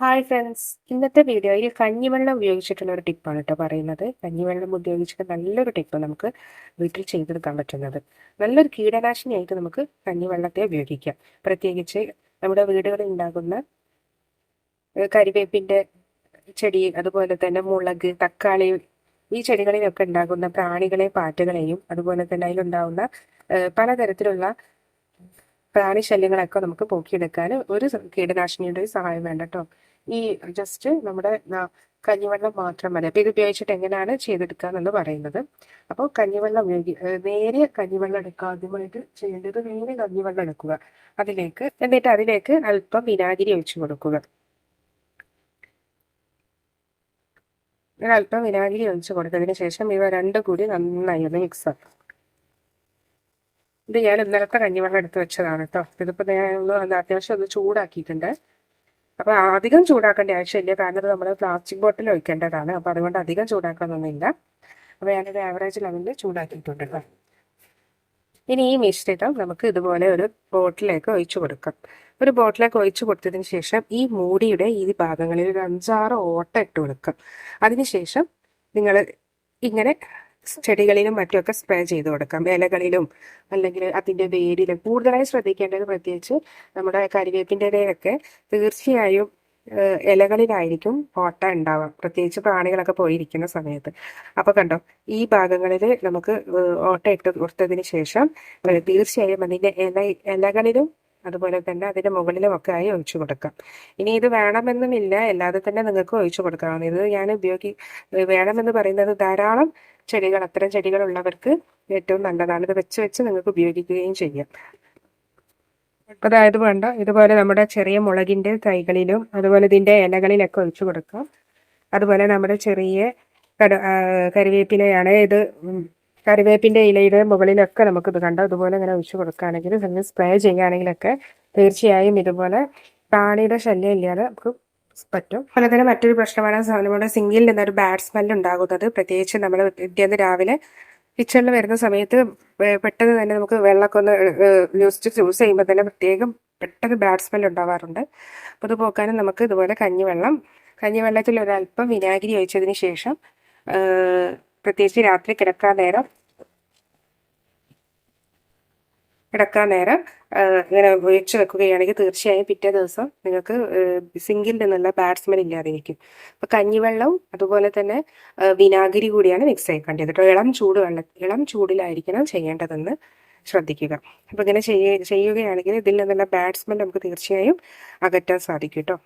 Hi friends ഇന്നത്തെ വീഡിയോയിൽ കഞ്ഞിവെള്ളം ഉപയോഗിച്ചിട്ടുള്ള ഒരു ടിപ്പാണ് കേട്ടോ പറയുന്നത്. കഞ്ഞിവെള്ളം ഉപയോഗിച്ചിട്ട് നല്ലൊരു ടിപ്പ് നമുക്ക് വീട്ടിൽ ചെയ്തെടുക്കാൻ പറ്റുന്നത്. നല്ലൊരു കീടനാശിനിയായിട്ട് നമുക്ക് കഞ്ഞിവെള്ളത്തെ ഉപയോഗിക്കാം. പ്രത്യേകിച്ച് നമ്മുടെ വീടുകളിൽ ഉണ്ടാകുന്ന കരിവേപ്പിന്റെ ചെടി അതുപോലെ തന്നെ മുളക് തക്കാളി ഈ ചെടികളിലൊക്കെ ഉണ്ടാകുന്ന പ്രാണികളെ പാറ്റകളെയും അതുപോലെ തന്നെ അതിലുണ്ടാകുന്ന പലതരത്തിലുള്ള പ്രാണിശല്യങ്ങളൊക്കെ നമുക്ക് പോക്കിയെടുക്കാൻ ഒരു കീടനാശിനിയുടെ സഹായം വേണ്ട ഈ ജസ്റ്റ് നമ്മുടെ കഞ്ഞിവെള്ളം മാത്രം മതി അപ്പൊ ഇത് ഉപയോഗിച്ചിട്ട് എങ്ങനെയാണ് ചെയ്തെടുക്കുക പറയുന്നത്. അപ്പോൾ കഞ്ഞിവെള്ളം ഉപയോഗി നേരെ കഞ്ഞിവെള്ളം എടുക്കുക. ആദ്യമായിട്ട് ചെയ്യേണ്ടത് നേരെ കഞ്ഞിവെള്ളം എടുക്കുക. അതിലേക്ക് എന്നിട്ട് അതിലേക്ക് അല്പം വിനാഗിരി ഒഴിച്ചു കൊടുക്കുക. അല്പം വിനാഗിരി ഒഴിച്ചു കൊടുത്തതിന് ശേഷം ഇവ രണ്ടും കൂടി നന്നായി ഒന്ന് മിക്സ് ആക്കുക. ഇത് ഞാൻ ഇന്നലത്തെ കഞ്ഞിവെള്ളം എടുത്ത് വെച്ചതാണ് കേട്ടോ ഇതിപ്പോൾ ഞാൻ അത്യാവശ്യം ഒന്ന് ചൂടാക്കിയിട്ടുണ്ട്. അപ്പോൾ അധികം ചൂടാക്കേണ്ട ആവശ്യമില്ല. കാരണം ഇത് നമ്മൾ പ്ലാസ്റ്റിക് ബോട്ടിൽ ഒഴിക്കേണ്ടതാണ്. അപ്പോൾ അതുകൊണ്ട് അധികം ചൂടാക്കാനൊന്നുമില്ല. അപ്പോൾ ഞാനൊരു ആവറേജ് ലെവലിൽ ചൂടാക്കിയിട്ടുണ്ട് കേട്ടോ ഇനി ഈ മിശ്രിതം നമുക്ക് ഇതുപോലെ ഒരു ബോട്ടിലേക്ക് ഒഴിച്ചു കൊടുക്കാം. ഒരു ബോട്ടിലേക്ക് ഒഴിച്ചു കൊടുത്തതിന് ശേഷം ഈ മൂടിയുടെ ഈ ഭാഗങ്ങളിൽ ഒരു അഞ്ചാറ് ഓട്ട ഇട്ട് കൊടുക്കാം. അതിനുശേഷം നിങ്ങൾ ഇങ്ങനെ ചെടികളിലും മറ്റുമൊക്കെ സ്പ്രേ ചെയ്ത് കൊടുക്കാം. ഇലകളിലും അല്ലെങ്കിൽ അതിന്റെ വേരിലും കൂടുതലായി ശ്രദ്ധിക്കേണ്ടത് പ്രത്യേകിച്ച് നമ്മുടെ കരിവേപ്പിന്റെ ഇലയൊക്കെ തീർച്ചയായും ഇലകളിലായിരിക്കും ഓട്ട ഉണ്ടാവുക. പ്രത്യേകിച്ച് പ്രാണികളൊക്കെ പോയിരിക്കുന്ന സമയത്ത്. അപ്പൊ കണ്ടോ ഈ ഭാഗങ്ങളിൽ നമുക്ക് ഓട്ട ഇട്ട് കൊടുത്തതിന് ശേഷം തീർച്ചയായും അതിന്റെ ഇല ഇലകളിലും അതുപോലെ തന്നെ അതിന്റെ മുകളിലും ഒക്കെ ആയി ഒഴിച്ചു കൊടുക്കാം. ഇനി ഇത് വേണമെന്നുമില്ല. അല്ലാതെ തന്നെ നിങ്ങൾക്ക് ഒഴിച്ചു കൊടുക്കാവുന്ന ഇത് ഞാൻ ഉപയോഗി വേണമെന്ന് പറയുന്നത് ധാരാളം ചെടികൾ അത്തരം ചെടികളുള്ളവർക്ക് ഏറ്റവും നല്ലതാണ്. ഇത് വെച്ച് വെച്ച് നിങ്ങൾക്ക് ഉപയോഗിക്കുകയും ചെയ്യാം. അതായത് വേണ്ട. ഇതുപോലെ നമ്മുടെ ചെറിയ മുളകിന്റെ തൈകളിലും അതുപോലെ ഇതിന്റെ ഇലകളിലൊക്കെ ഒഴിച്ചു കൊടുക്കാം. അതുപോലെ നമ്മുടെ ചെറിയ ആ, ഇത് കറിവേപ്പിന്റെ ഇലയുടെ മുകളിലൊക്കെ നമുക്ക് ഇത് കണ്ടോ? ഇതുപോലെ ഇങ്ങനെ ഒഴിച്ചു കൊടുക്കുകയാണെങ്കിൽ അല്ലെങ്കിൽ സ്പ്രേ ചെയ്യുകയാണെങ്കിലൊക്കെ തീർച്ചയായും ഇതുപോലെ പ്രാണിയുടെ ശല്യം ഇല്ലാതെ നമുക്ക് പറ്റും. അതുപോലെ തന്നെ മറ്റൊരു പ്രശ്നമാണ് നമ്മുടെ സിങ്കിൽ നിന്നൊരു ബാഡ് സ്മെൽ ഉണ്ടാകുന്നത്. പ്രത്യേകിച്ച് നമ്മൾ പിറ്റേന്ന് രാവിലെ കിച്ചണിൽ വരുന്ന സമയത്ത് പെട്ടെന്ന് തന്നെ നമുക്ക് വെള്ളമൊക്കെ ഒന്ന് യൂസ് യൂസ് ചെയ്യുമ്പോൾ തന്നെ പ്രത്യേകം പെട്ടെന്ന് ബാഡ് സ്മെൽ ഉണ്ടാവാറുണ്ട്. അപ്പോൾ ഇത് പോക്കാനും നമുക്ക് ഇതുപോലെ കഞ്ഞിവെള്ളം കഞ്ഞിവെള്ളത്തിൽ ഒരല്പം വിനാഗിരി ഒഴിച്ചതിന് ശേഷം പ്രത്യേകിച്ച് രാത്രി കിടക്കാൻ നേരം കിടക്കാൻ നേരം ഇങ്ങനെ ഒഴിച്ച് വെക്കുകയാണെങ്കിൽ തീർച്ചയായും പിറ്റേ ദിവസം നിങ്ങൾക്ക് സിങ്കിൽ നിന്നുള്ള ബാഡ് സ്മെൽ ഇല്ലാതിരിക്കും. അപ്പോൾ കഞ്ഞിവെള്ളവും അതുപോലെ തന്നെ വിനാഗിരി കൂടിയാണ് മിക്സ് ചെയ്യേണ്ടത് കേട്ടോ. ഇളം ചൂട് വെള്ളം ഇളം ചൂടിലായിരിക്കണം ചെയ്യേണ്ടതെന്ന് ശ്രദ്ധിക്കുക. അപ്പോൾ ഇങ്ങനെ ചെയ്യുകയാണെങ്കിൽ ഇതിൽ നിന്നുള്ള ബാഡ് സ്മെൽ നമുക്ക് തീർച്ചയായും അകറ്റാൻ സാധിക്കും കേട്ടോ.